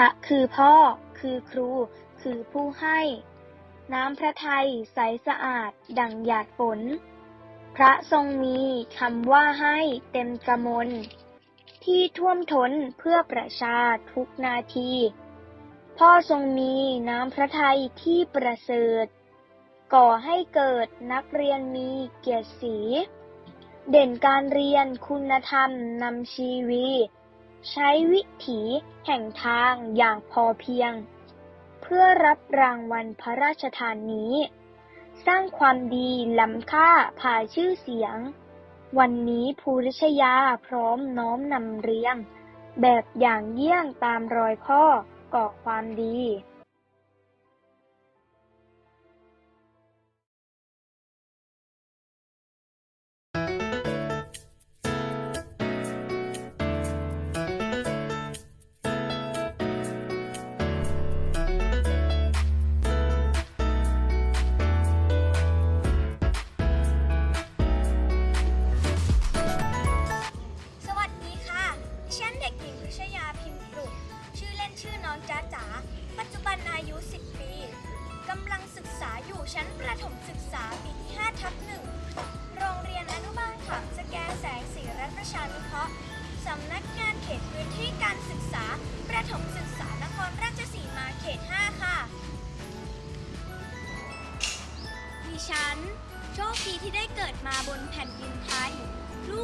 พระคือพ่อ คือครู คือผู้ให้ น้ำพระทัยใสสะอาด ดังหยาดฝน พระทรงมีคำว่าให้เต็มกมล ที่ท่วมท้นเพื่อประชาทุกนาที พ่อทรงมีน้ำพระทัยที่ประเสริฐ ก่อให้เกิดนักเรียนมีเกียรติศรีเด่นการเรียนคุณธรรมนำชีวี ใช้วิถีแห่งทางอย่างพอเพียง เพื่อรับรางวัลพระราชทานนี้ สร้างความดีล้ำค่าผ่าชื่อเสียง วันนี้ภูริชยาพร้อมน้อมนำเรียง แบบอย่างเยี่ยงตามรอยพ่อก่อความดี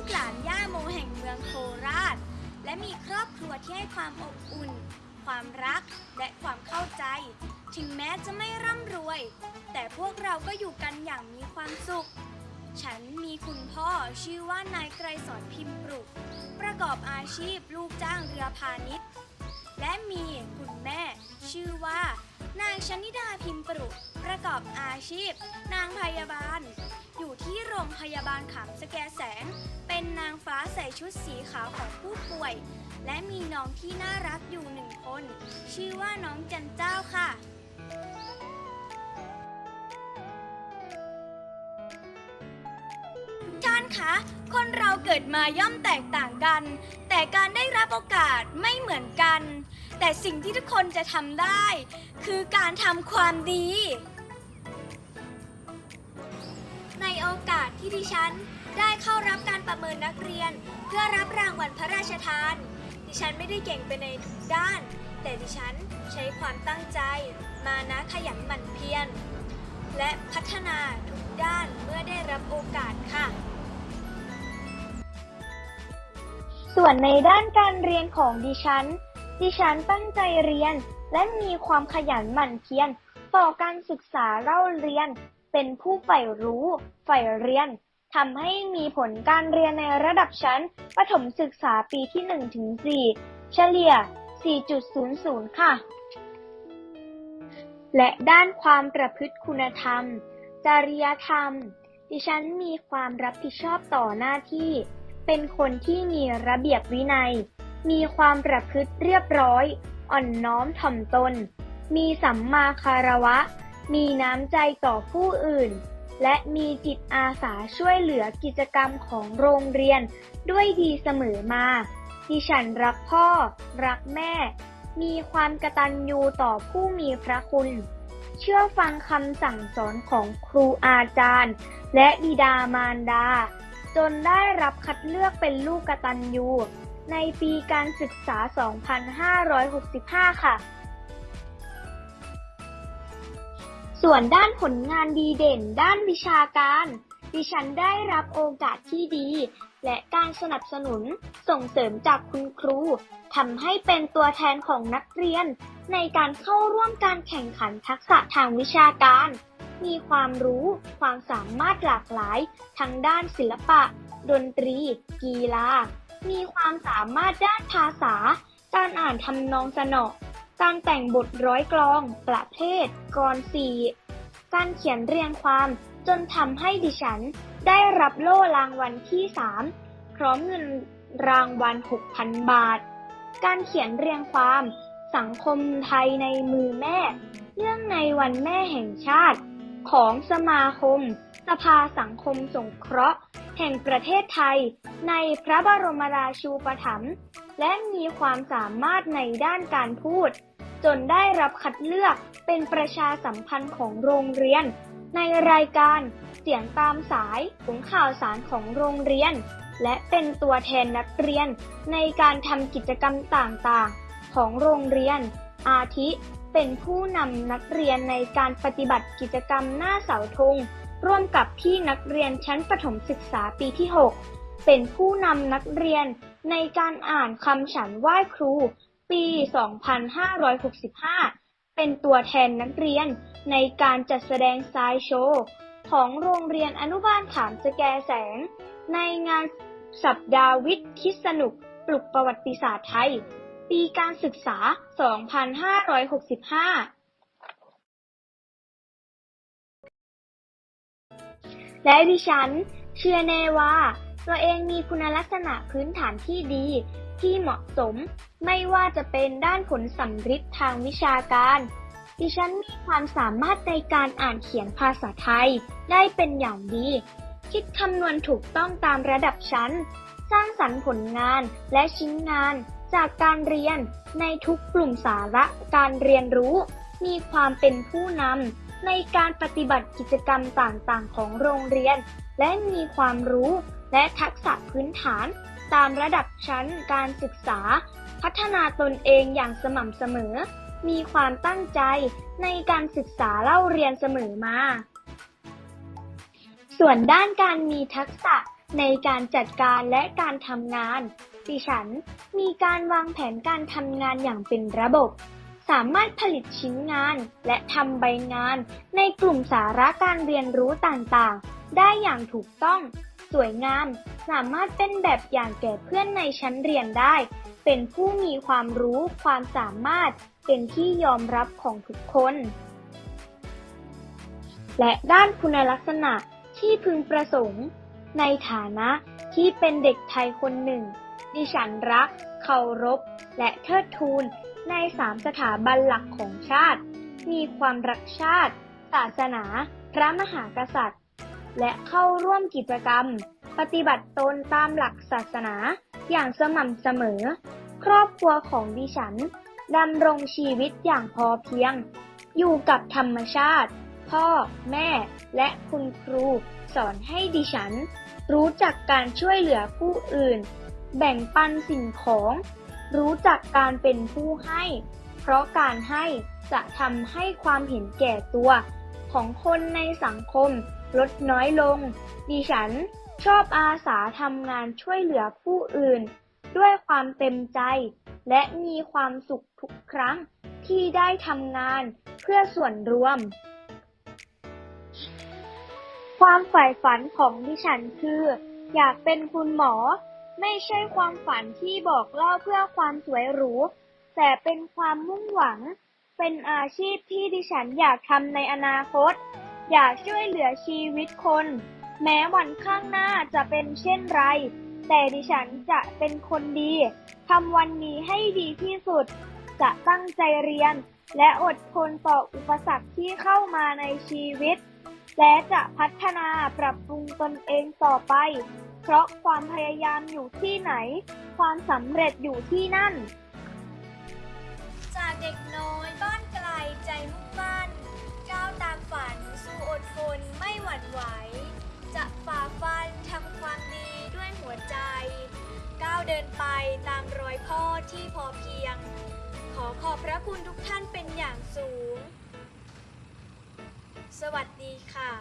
กหลานย่าโมแห่งเมืองโคราช และมีครอบครัวที่ให้ความอบอุ่น ความรักและความเข้าใจ ถึงแม้จะไม่ร่ำรวย แต่พวกเราก็อยู่กันอย่างมีความสุข ฉันมีคุณพ่อชื่อว่านายไกรสอนพิมพ์ปรุก ประกอบอาชีพลูกจ้างเรือพาณิชย์ และมีคุณแม่ ชื่อว่านางชนิดาพิมพ์ปรุก ประกอบอาชีพ นางพยาบาล อยู่ที่โรงพยาบาลขามสแกแสง เป็นนางฟ้าใส่ชุดสีขาวของผู้ป่วย และมีน้องที่น่ารักอยู่หนึ่งคน ชื่อว่าน้องจันเจ้าค่ะ ท่านคะ คนเราเกิดมาย่อมแตกต่างกัน แต่การได้รับโอกาสไม่เหมือนกัน แต่สิ่งที่ทุกคนจะทำได้ คือการทำความดี ในโอกาสที่ดิฉัน ได้เข้ารับการประเมินนักเรียน เพื่อรับรางวัลพระราชทาน ดิฉันไม่ได้เก่งไปในทุกด้าน แต่ดิฉันใช้ความตั้งใจ มานะขยันหมั่นเพียรและพัฒนาทุกด้านเมื่อได้รับโอกาสค่ะ ส่วนในด้านการเรียนของดิฉัน ดิฉันตั้งใจเรียน และมีความขยันหมั่นเพียรต่อการศึกษาเล่าเรียน เป็นผู้ใฝ่รู้ใฝ่เรียน ทำให้มีผลการเรียนในระดับชั้น ประถมศึกษาปีที่ 1 ถึง 4 เฉลี่ย 4.00 ค่ะ และด้านความประพฤติคุณธรรม จริยธรรม ดิฉันมีความรับผิดชอบต่อหน้าที่ เป็นคนที่มีระเบียบวินัย มีความประพฤติเรียบร้อย อ่อนน้อมถ่อมตน มีสัมมาคารวะ มีน้ำใจต่อผู้อื่น และมีจิตอาสาช่วยเหลือกิจกรรมของโรงเรียนด้วยดีเสมอมา ดิฉันรักพ่อ รักแม่ มีความกตัญญูต่อผู้มีพระคุณ เชื่อฟังคำสั่งสอนของครูอาจารย์ และบิดามารดา จนได้รับคัดเลือกเป็นลูกกตัญญูในปีการศึกษา 2565 ค่ะ ส่วนด้านผลงานดีเด่น ด้านวิชาการ ดิฉันได้รับโอกาสที่ดี และการสนับสนุนส่งเสริมจากคุณครูทำให้เป็นตัวแทนของนักเรียน ในการเข้าร่วมการแข่งขันทักษะทางวิชาการ มีความรู้ ความสามารถหลากหลายทั้งด้านศิลปะ ดนตรี กีฬา มีความสามารถด้านภาษา การอ่านทำนองสนอ การแต่งบทร้อยกลอง ประเภทกรสีการเขียนเรียงความจนทำให้ดิฉันได้รับโล่รางวัลที่ 3 พร้อมเงินรางวัล 6,000 บาท การเขียนเรียงความ สังคมไทยในมือแม่เนื่องในวันแม่แห่งชาติ ของสมาคม สภาสังคมสงเคราะห์ แห่งประเทศไทยในพระบรมราชูปถัมภ์และมีความสามารถในด้านการพูด จนได้รับคัดเลือกเป็นประชาสัมพันธ์ของโรงเรียน ในรายการเสียงตามสายของข่าวสารของโรงเรียน และเป็นตัวแทนนักเรียนในการทำกิจกรรมต่างๆ ของโรงเรียน อาทิ เป็นผู้นำนักเรียนในการปฏิบัติกิจกรรมหน้าเสาธง ร่วมกับพี่นักเรียนชั้นประถมศึกษาปีที่ 6 เป็นผู้นำนักเรียนในการอ่านคำฉันไหว้ครู ปี 2565 เป็นตัวแทนนักเรียนในการจัดแสดงไซด์โชว์ของโรงเรียนอนุบาลขามสแกแสง ในงานสัปดาห์วิทย์คิดสนุกปลุกประวัติศาสตร์ไทย ปีการศึกษา 2565 และดิฉัน เชื่อแน่ว่า ตัวเองมีคุณลักษณะพื้นฐานที่ดี ที่เหมาะสม ไม่ว่าจะเป็นด้านผลสัมฤทธิ์ทางวิชาการ ดิฉันมีความสามารถในการอ่านเขียนภาษาไทย ได้เป็นอย่างดี คิดคำนวณถูกต้องตามระดับชั้น สร้างสรรค์ผลงานและชิ้นงานจากการเรียนในทุกกลุ่มสาระการเรียนรู้ มีความเป็นผู้นำ ในการปฏิบัติกิจกรรมต่างๆ ของโรงเรียน และมีความรู้และทักษะพื้นฐาน ตามระดับชั้นการศึกษา พัฒนาตนเองอย่างสม่ำเสมอ มีความตั้งใจในการศึกษาเล่าเรียนเสมอมา ส่วนด้านการมีทักษะในการจัดการและการทำงาน ดิฉันมีการวางแผนการทำงานอย่างเป็นระบบ สามารถผลิตชิ้นงาน และทำใบงาน ในกลุ่มสาระการเรียนรู้ต่างๆ ได้อย่างถูกต้อง สวยงาม สามารถเป็นแบบอย่างแก่เพื่อนในชั้นเรียนได้ เป็นผู้มีความรู้ความสามารถ เป็นที่ยอมรับของทุกคน และด้านคุณลักษณะที่พึงประสงค์ ในฐานะที่เป็นเด็กไทยคนหนึ่ง ดิฉันรัก เคารพ และเทิดทูน ในสามสถาบันหลักของชาติ มีความรักชาติ ศาสนา พระมหากษัตริย์ และเข้าร่วมกิจกรรม ปฏิบัติตนตามหลักศาสนาอย่างสม่ำเสมอ ครอบครัวของดิฉันดำรงชีวิตอย่างพอเพียง อยู่กับธรรมชาติ พ่อ แม่ และคุณครู สอนให้ดิฉัน รู้จักการช่วยเหลือผู้อื่น แบ่งปันสิ่งของ รู้จักการเป็นผู้ให้ เพราะการให้จะทำให้ความเห็นแก่ตัว ของคนในสังคมลดน้อยลง ดิฉันชอบอาสาทำงานช่วยเหลือผู้อื่น ด้วยความเต็มใจ และมีความสุขทุกครั้งที่ได้ทำงานเพื่อส่วนรวม ความใฝ่ฝันของดิฉันคือ อยากเป็นคุณหมอ ไม่ใช่ความฝันที่บอกเล่าเพื่อความสวยหรู แต่เป็นความมุ่งหวัง เป็นอาชีพที่ดิฉันอยากทำในอนาคต อยากช่วยเหลือชีวิตคน แม้วันข้างหน้าจะเป็นเช่นไร แต่ดิฉันจะเป็นคนดีทำวันนี้ให้ดีที่สุด จะตั้งใจเรียน และอดทนต่ออุปสรรคที่เข้ามาในชีวิต และจะพัฒนาปรับปรุงตนเองต่อไป เพราะความพยายามอยู่ที่ไหน ความสำเร็จอยู่ที่นั่น จากเด็กน้อยบ้านไกลใจมุ่งมั่นก้าวตามฝันสู้อดทนไม่หวั่นไหว จะฝ่าฟันทำความดีด้วยหัวใจ ก้าวเดินไปตามรอยพ่อที่พอเพียง ขอขอบพระคุณทุกท่านเป็นอย่างสูง สวัสดีค่ะ